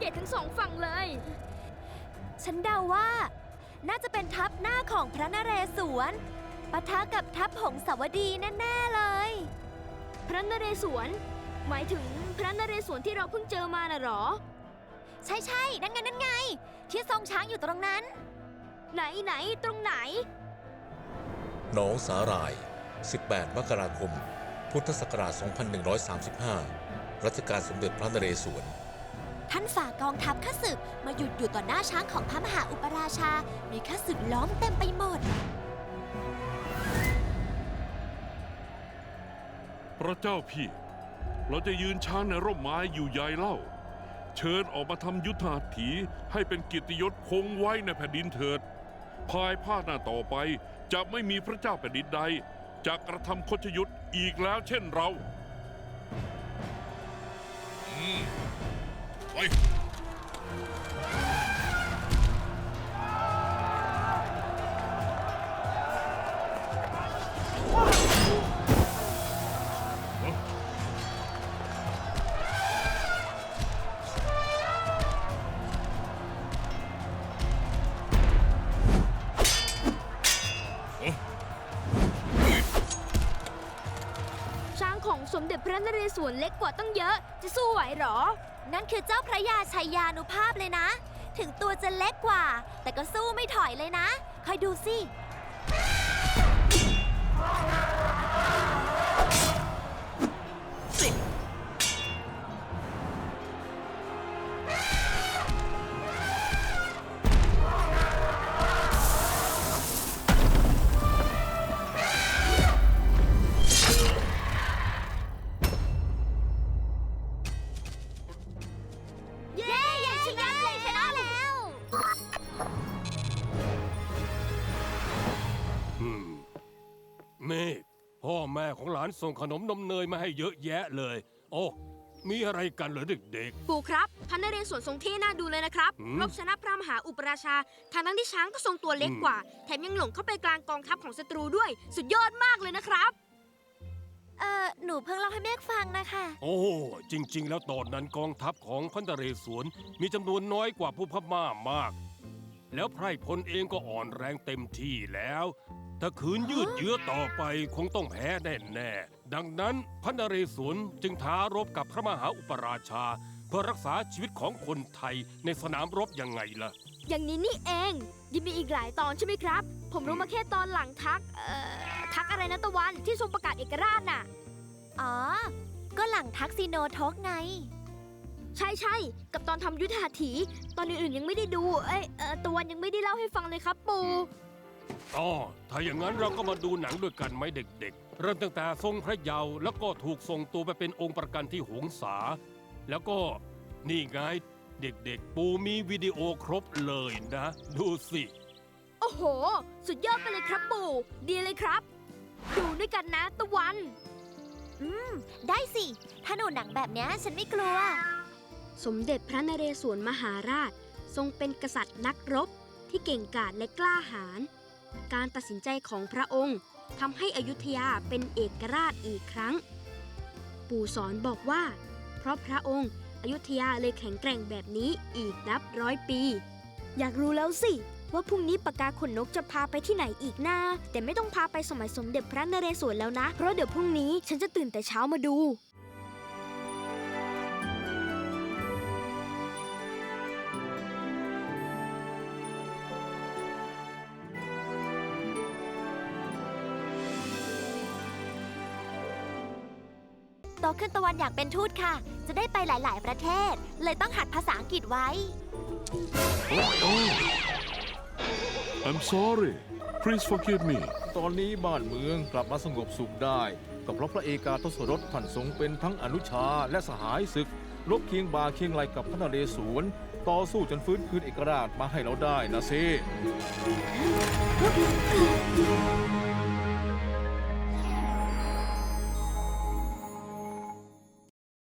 เกองทัพใหญ่ทั้งสองฝั่งเลย ฉันเดาว่า น่าจะเป็นทัพหน้าของพระนเรศวรปะทะกับทัพหงสาวดีแน่ๆเลย พระนเรศวร หมายถึงพระนเรศวรที่เราเพิ่งเจอมาน่ะหรอ ใช่ใช่ๆนั่นไงนั่นไง ที่ทรงช้างอยู่ตรงนั้น ไหนไหนตรงไหน หนองสาหร่าย 18 มกราคม พุทธศักราช 2135 รัชกาลสมเด็จพระนเรศวร ท่านฝ่ากองทัพข้าศึกมาหยุดอยู่ต่อหน้าช้างของพระมหาอุปราชา มีข้าศึกล้อมเต็มไปหมด พระเจ้าพี่ เราจะยืนช้างในร่มไม้อยู่ใหญ่เล่า เชิญออกมาทำยุทธาถีให้เป็นกียรติยศคงไว้ในแผ่นดินเถิด ภายภาคหน้าต่อไปจะไม่มีพระเจ้าแผ่นดินใดจะกระทำคชยุทธอีกแล้วเช่นเรา อืม ไของสมเด็จพระนเรศวรเล็กกว่าตั้งเยอะ จะสู้ไหวหรอ นั่นคือเจ้าพระยาชัยยานุภาพเลยนะ ถึงตัวจะเล็กกว่า แต่ก็สู้ไม่ถอยเลยนะ คอยดูสิ เมฆพ่อแม่ของหลานส่งขนมนมเนยมาให้เยอะแยะเลย โอ้ มีอะไรกันเหรอเด็ก ปู่ครับพระนเรศวรทรงเท่น่าดูเลยนะครับ หืม รบชนะพระมหาอุปราชาทางทั้งที่ช้างก็ทรงตัวเล็กอืมกว่า แถมยังหลงเข้าไปกลางกองทัพของศัตรูด้วย สุดยอดมากเลยนะครับ เออหนูเพิ่งเล่าให้แม่ฟังนะคะ ๆ โอ้ จริง ๆ แล้วตอนนั้นกองทัพของพันตะเรศวรมีจำนวนน้อยกว่าผู้พม่ามาก แล้วไพร่พลเองก็อ่อนแรงเต็มที่แล้ว ถ้าขืนยืดเยื้อต่อไปคงต้องแพ้แน่ๆ ดังนั้นพันตะเรศวรจึงท้ารบกับพระมหาอุปราชา เพื่อรักษาชีวิตของคนไทยในสนามรบยังไงล่ะ อย่างนี้นี่เองยังมีอีกหลายตอนใช่ไหมครับ ผมรู้มาแค่ตอนหลังทัก เอ่อ ทักอะไรนะตะวันที่ทรงประกาศเอกราชน่ะ อ๋อ ก็หลังทักซิโนทกไง ใช่ใช่กับตอนทำยุทธหัตถี ตอนอื่นๆยังไม่ได้ดู เอ้ยเอ่อตะวันยังไม่ได้เล่าให้ฟังเลยครับปู่อ๋อถ้าอย่างนั้นเราก็มาดูหนังด้วยกันไหมเด็กๆ เริ่มตั้งแต่ทรงพระเยาว์แล้วก็ถูกส่งตัวไปเป็นองค์ประกันที่หงสา แล้วก็นี่ไงเด็กๆ ปูมีวิดีโอครบเลยนะ ดูสิ โอ้โห สุดยอดไปเลยครับปู่ ดีเลยครับ ดูด้วยกันนะตะวัน อืม ได้สิ ถ้าหนูหนังแบบเนี้ยฉันไม่กลัว สมเด็จพระนเรศวรมหาราช ทรงเป็นกษัตริย์นักรบที่เก่งกาจและกล้าหาญ การตัดสินใจของพระองค์ทำให้อยุธยาเป็นเอกราชอีกครั้ง ปู่สอนบอกว่า เพราะพระองค์อยุธยาเลยแข็งแกร่งแบบนี้อีกนับร้อยปี อยากรู้แล้วสิ ว่าพรุ่งนี้ปากกาขนนกจะพาไปที่ไหนอีกนะแต่ไม่ต้องพาไปสมัยสมเด็จพระนเรศวรแล้วนะ เพราะเดี๋ยวพรุ่งนี้ฉันจะตื่นแต่เช้ามาดู ขึ้นตะวันอยากเป็นทูตค่ะ จะได้ไปหลาย ๆ ประเทศ เลยต้องหัดภาษาอังกฤษไว้ I'm sorry please forgive me ตอนนี้บ้านเมืองกลับมาสงบสุขได้ ก็เพราะพระเอกาทศรถท่านทรงเป็นทั้งอนุชาและสหายศึกรบเคียงบ่าเคียงไหลกับพระนเรศวรต่อสู้จนฟื้นคืนเอกราชมาให้เราได้นะเซ